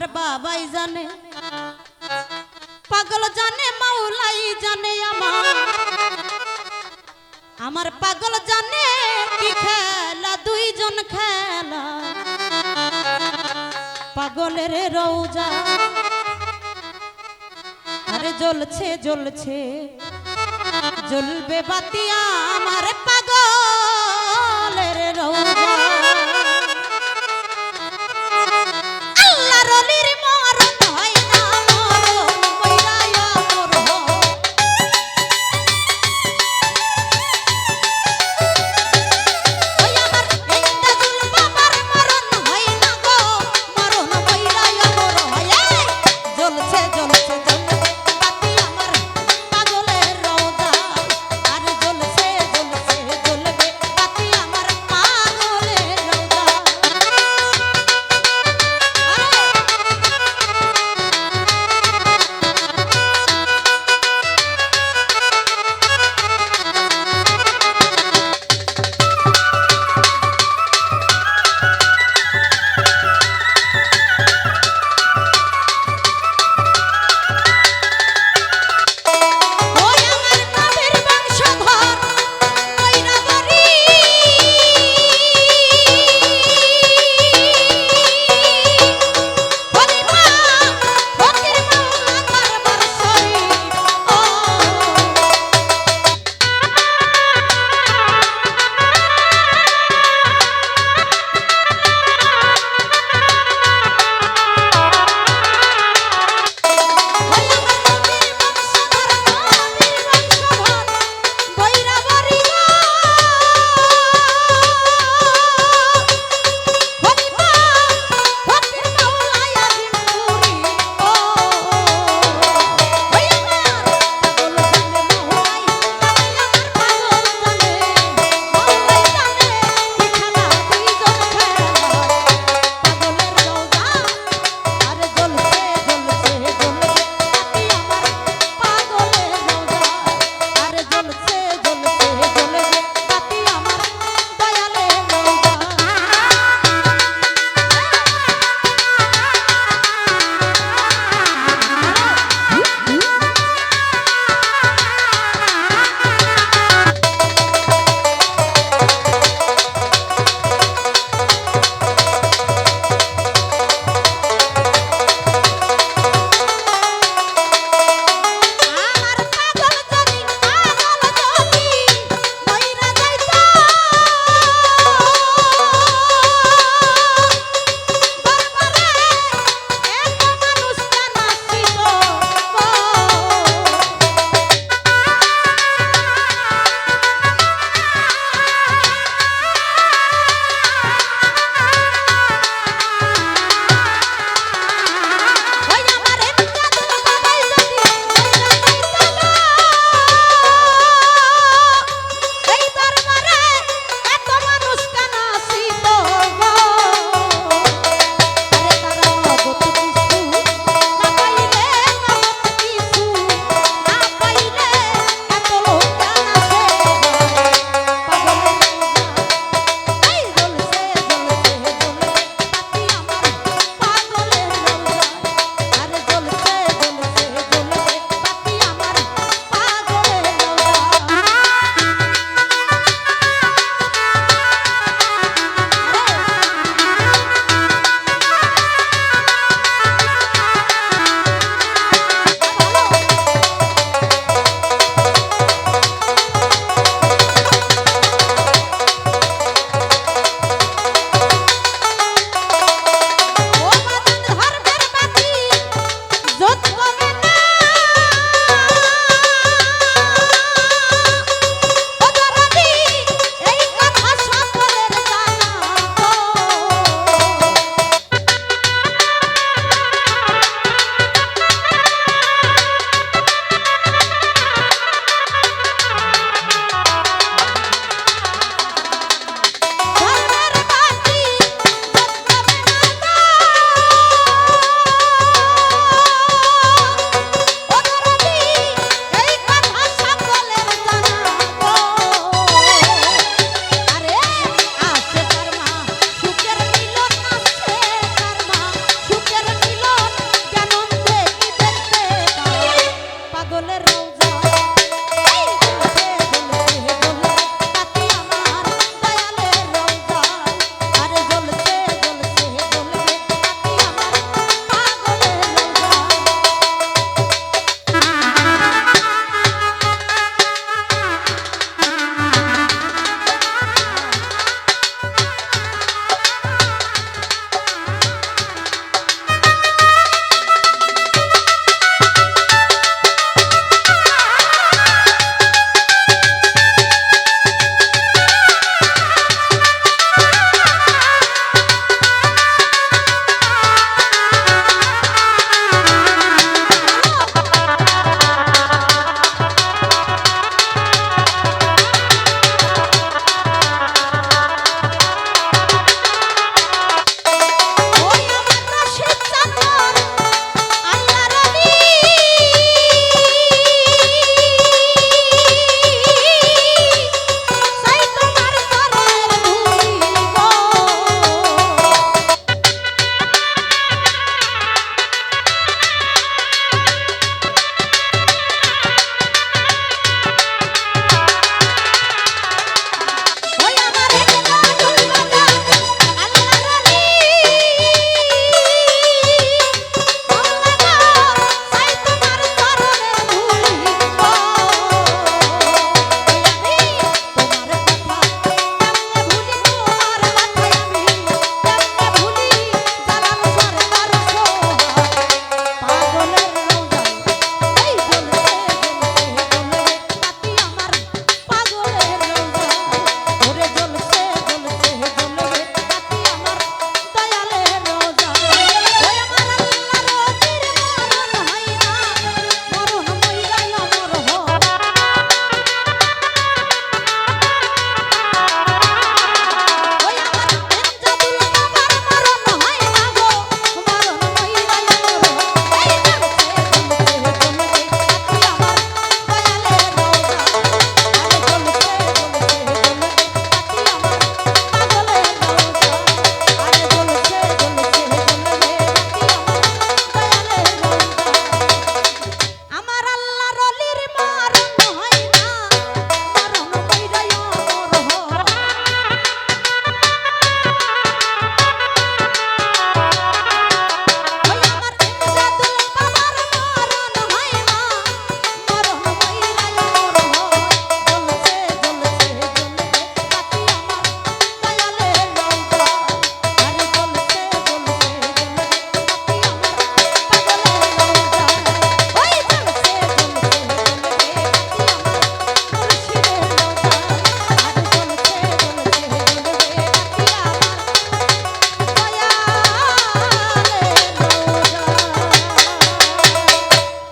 আমার বাবাই জানে। পাগল জানে, মাওলাই জানে আমার। আমার পাগল জানে কি খেলা, দুইজন খেলা। পাগলের রৌজা। আরে জ্বলছে জ্বলছে। জ্বলবে বাতিয়া আমার পাগলের